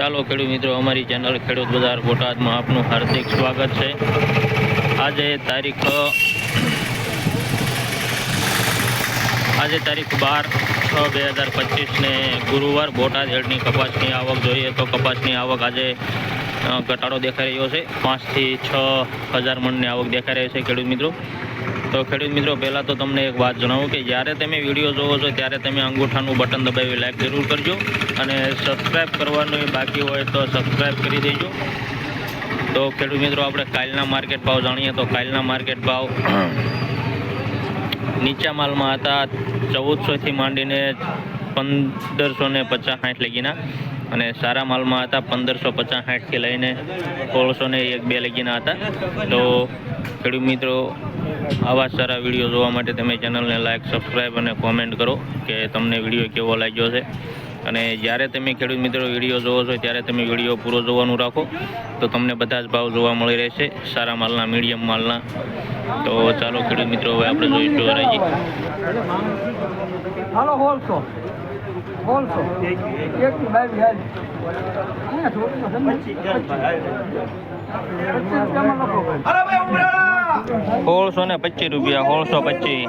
ચાલો ખેડૂત મિત્રો, અમારી ચેનલ ખેડૂત બજાર બોટાદમાં આપનું હાર્દિક સ્વાગત છે. આજે તારીખ આજે તારીખ બાર છ બે હજાર પચીસને ગુરુવાર બોટાદ હેડની કપાસની આવક જોઈએ તો કપાસની આવક આજે ઘટાડો દેખાઈ રહ્યો છે. પાંચથી છ હજાર મણની આવક દેખાઈ રહી છે ખેડૂત મિત્રો. તો ખેડૂત મિત્રો, પહેલાં તો તમને એક વાત જણાવું કે જ્યારે તમે વીડિયો જોવો છો, ત્યારે તમે અંગૂઠાનું બટન દબાવી લાઈક જરૂર કરજો અને સબસ્ક્રાઈબ કરવાનું બાકી હોય તો સબસ્ક્રાઈબ કરી દેજો. તો ખેડૂત મિત્રો, આપણે કાલના માર્કેટ ભાવ જાણીએ તો કાલના માર્કેટ ભાવ નીચા માલમાં હતા ચૌદસોથી માંડીને પંદરસો ને પચાસ સાઠ લગીના અને સારા માલમાં હતા પંદરસો પચાસ લઈને સોળસો ને એક બે લગીના હતા. તો ખેડૂત મિત્રો આવા સારા વીડિયો જોવા માટે તમે ચેનલને લાઇક સબસ્ક્રાઈબ અને કોમેન્ટ કરો કે તમને વીડિયો કેવો લાગ્યો છે. અને જ્યારે તમે ખેડૂત મિત્રો વીડિયો જોવો છો ત્યારે તમે વીડિયો પૂરો જોવાનું રાખો. તો તમને બધા જ ભાવ જોવા મળી રહેશે સારા માલના મીડિયમ માલના. તો ચાલો ખેડૂત મિત્રો હવે આપણે જોઈશું હરાજી હાલો હોલસો. હોલસો. એક જમા લખો ભાઈ. સોળસો ને પચીસ રૂપિયા સોળસો પચીસ.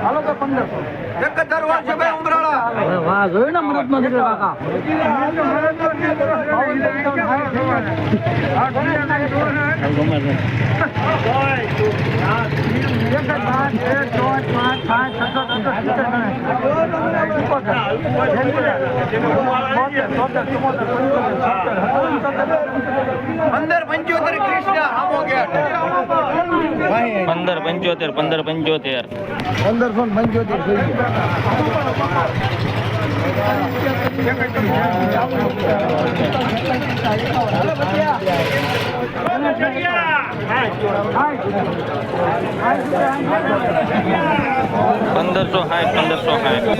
હાલો કે પંદરસો એક દરવાજ છે ભાઈ ઉમરાળા વાહ જોયું ને મરદમાં દીકરા કાકા? પંદર પંચોતેર કૃષ્ણ આમો ગેટ પંદર પંચોતેર પંદર પંચોતેર પંદરસો પંચોતેર પંદરસો સાઠ પંદરસો સાઠ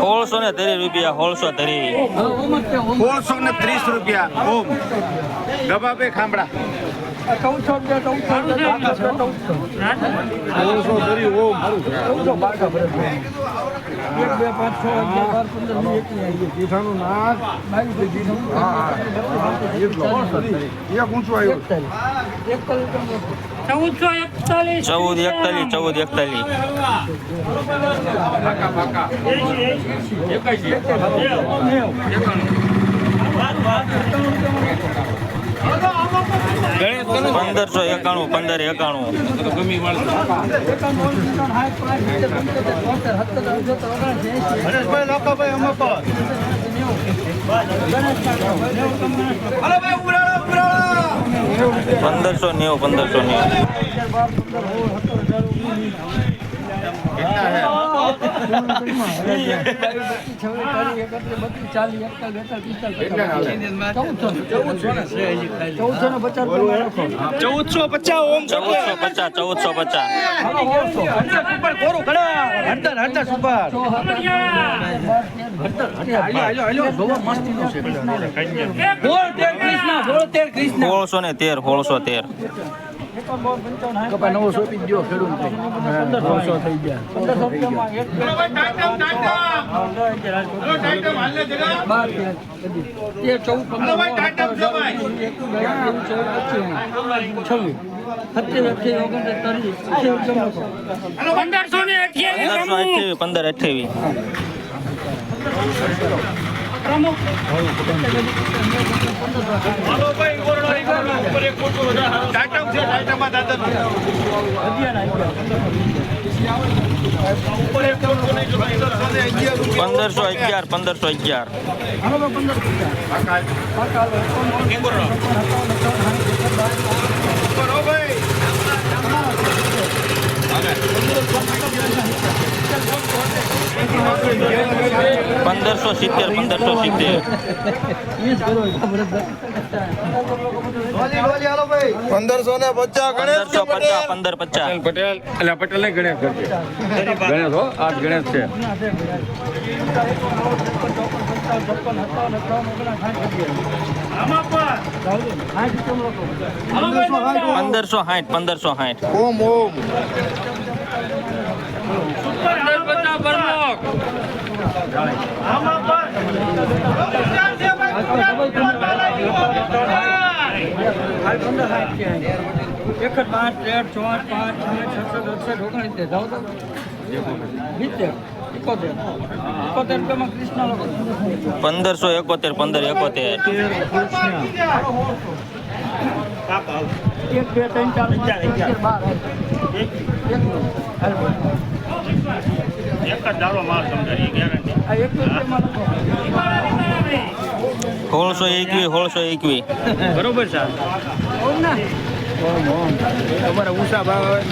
સોળસો ને ત્રીસ રૂપિયા સોળસો ત્રીસ. સોળસો ને ત્રીસ રૂપિયા ઓમ. ગબાબે ખામડા એક ઊંચું આવ્યું ચૌદસો એકતાલીસ ચૌદ એકતાલીસ ચૌદ એકતાલીસ. પંદરસો એકાણું પંદર એકાણું હલો ભાઈ પંદરસો નેવું પંદરસો નેવું. ચૌદસો પચાસ ચૌદસો પચાસ. ચૌદસો પચાસ. હડતર હડતર સુપર સોળસો ને તેર સોળસો તેર. કપા નવો સોંપી દો ખેડૂત પંદરસો થઈ ગયા. પંદર અઠ્યાવીસ ટાટમ છે ટાટમમાં દાદા પંદરસો અગિયાર પંદરસો અગિયાર. પંદરસો પંદરસો સિત્તેર પંદરસો સિત્તેર. પંદરસો ને પચાસ પંદરસો પચાસ પંદર પચાસ. પટેલ એટલે પટેલ ને ગણેશ ગણેશ હો આ ગણેશ છે. પંદરસો સાઠ પંદરસો સાઠ. ઓમ ઓમ. એક જ પાંચ તેર ચોઆઠ પાંચ છ છસો અડસઠ ઓગણસિત્તેર જાઓ તો સિત્તેર એકોતેર એકોતેર રૂપિયામાં કૃષ્ણ લોકો પંદરસો એકોતેર પંદર એકોતેર એક બે ત્રણ ચાર પાંચ એક. આ એક સોળસો એકવી સોળસો એકવી બરોબર છે. તમારે ઊંચા ભાવ આવે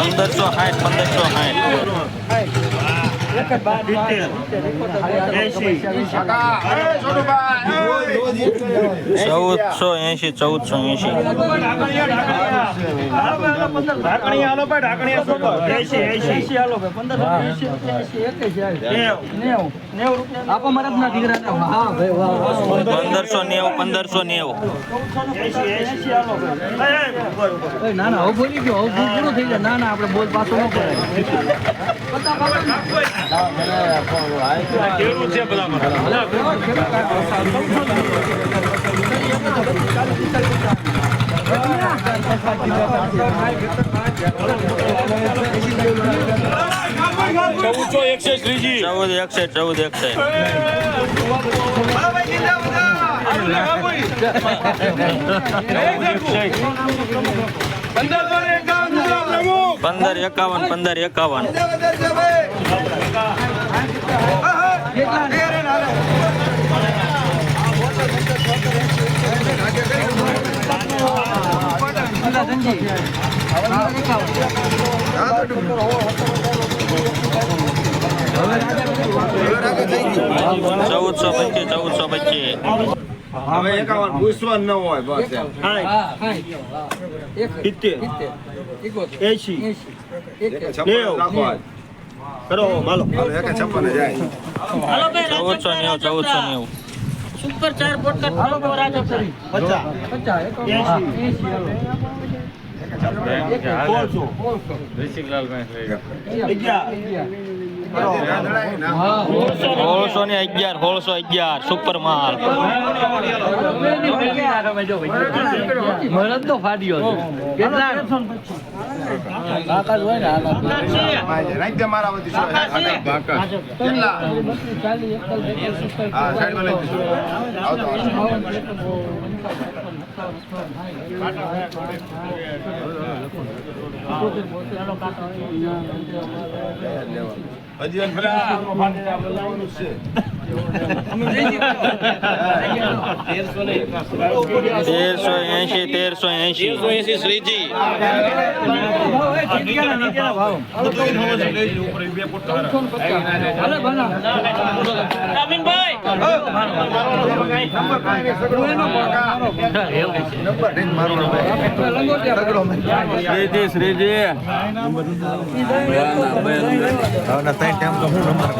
પંદરસો સાઠ પંદરસો સાઠ. ચૌદસો એસી ચૌદસો એસી પંદરસો. નેવું. પંદરસો નેવું. ના ના હવે બોલી ગયો થઈ જાય ના ના આપણે બોલ પાછો ન કેવું છે બધા ચૌદસો એકસઠ ત્રીજી ચૌદ એકસઠ ચૌદ એકસઠ પંદર એકાવન પંદર એકાવન. ચૌદસો પચીસ ચૌદસો પચીસ. હવે એકાવન પૂછવાનું ન હોય બસ એમ. એસી. હાલો, એકે છપ્પન જાય. ચૌદસો નેવું ચૌદસો નેવું. હાલો તો રાજા પચાસ. પચાસ એસી સોળસો ને અગિયાર સોળસો અગિયાર સુપર માલ મરદ તો ફાડ્યો કેટલા? હજી. તેરસો એંશી તેરસો એંશી. એસી શ્રીજી. ત્રણ ટાઈમ તો હું નંબર